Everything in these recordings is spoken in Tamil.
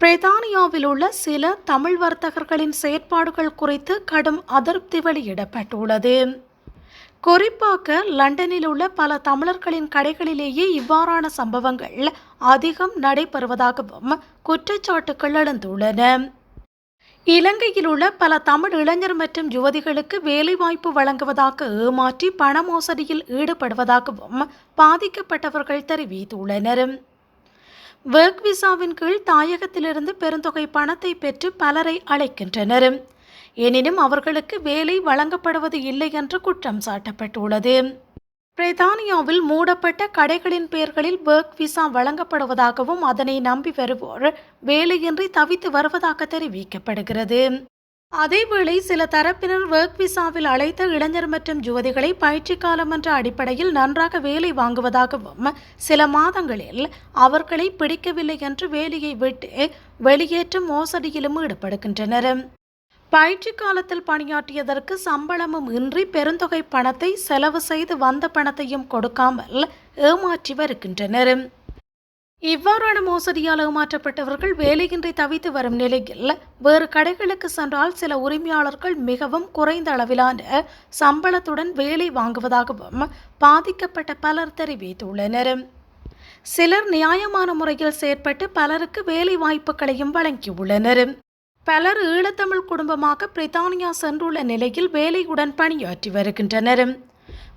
பிரித்தானியாவில் உள்ள சில தமிழ் வர்த்தகர்களின் செயற்பாடுகள் குறித்து கடும் அதிருப்தி வெளியிடப்பட்டுள்ளது. குறிப்பாக லண்டனில் உள்ள பல தமிழர்களின் கடைகளிலேயே இவ்வாறான சம்பவங்கள் அதிகம் நடைபெறுவதாகவும் குற்றச்சாட்டுகள் எழுந்துள்ளன. இலங்கையில் உள்ள பல தமிழ் இளைஞர் மற்றும் யுவதிகளுக்கு வேலைவாய்ப்பு வழங்குவதாக ஏமாற்றி பண மோசடியில் ஈடுபடுவதாகவும் பாதிக்கப்பட்டவர்கள் தெரிவித்துள்ளனர். ஒர்க் விசாவின் கீழ் தாயகத்திலிருந்து பெருந்தொகை பணத்தை பெற்று பலரை அழைக்கின்றனர். எனினும் அவர்களுக்கு வேலை வழங்கப்படுவது இல்லை என்று குற்றம் சாட்டப்பட்டுள்ளது. பிரித்தானியாவில் மூடப்பட்ட கடைகளின் பெயர்களில் ஒர்க் விசா வழங்கப்படுவதாகவும் அதனை நம்பி வருவோர் வேலையின்றி தவித்து வருவதாக தெரிவிக்கப்படுகிறது. அதேவேளை சில தரப்பினர் ஒர்க் விசாவில் அழைத்த இளைஞர் மற்றும் யுவதிகளை பயிற்சி காலம் என்ற அடிப்படையில் நன்றாக வேலை வாங்குவதாகவும் சில மாதங்களில் அவர்களை பிடிக்கவில்லை என்று வேலையை விட்டு வெளியேற்றும் மோசடியிலும் ஈடுபடுகின்றனர். பயிற்சி காலத்தில் பணியாற்றியதற்கு சம்பளமும் இன்றி பெருந்தொகை பணத்தை செலவு செய்து வந்த பணத்தையும் கொடுக்காமல் ஏமாற்றி வருகின்றனர். இவ்வாறான மோசடியால் ஏமாற்றப்பட்டவர்கள் வேலையின்றி தவித்து வரும் நிலையில் வேறு கடைகளுக்கு சென்றால் சில உரிமையாளர்கள் மிகவும் குறைந்த அளவிலான சம்பளத்துடன் வேலை வாங்குவதாகவும் பாதிக்கப்பட்ட பலர் தெரிவித்துள்ளனர். சிலர் நியாயமான முறையில் செயற்பட்டு பலருக்கு வேலை வாய்ப்புகளையும் வழங்கியுள்ளனர். பலர் ஈழத்தமிழ் குடும்பமாக பிரித்தானியா சென்றுள்ள நிலையில் வேலையுடன் பணியாற்றி வருகின்றனர்.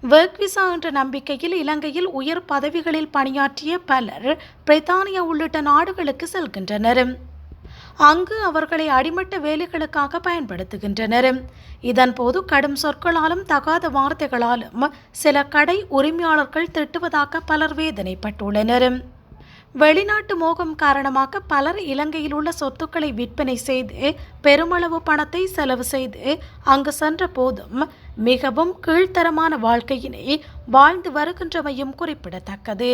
ஒர்க் விசா என்ற நம்பிக்கையில் இலங்கையில் உயர் பதவிகளில் பணியாற்றிய பலர் பிரித்தானியா உள்ளிட்ட நாடுகளுக்கு செல்கின்றனர். அங்கு அவர்களை அடிமட்ட வேலைகளுக்காக பயன்படுத்துகின்றனர். இதன்போது கடும் சொற்களாலும் தகாத வார்த்தைகளாலும் சில கடை உரிமையாளர்கள் திட்டுவதாக பலர் வேதனைப்பட்டுள்ளனர். வெளிநாட்டு மோகம் காரணமாக பலர் இலங்கையில் உள்ள சொத்துக்களை விற்பனை செய்து பெருமளவு பணத்தை செலவு செய்து அங்கு சென்ற போதும் மிகவும் கீழ்த்தரமான வாழ்க்கையினை வாழ்ந்து வருகின்றமையும் குறிப்பிடத்தக்கது.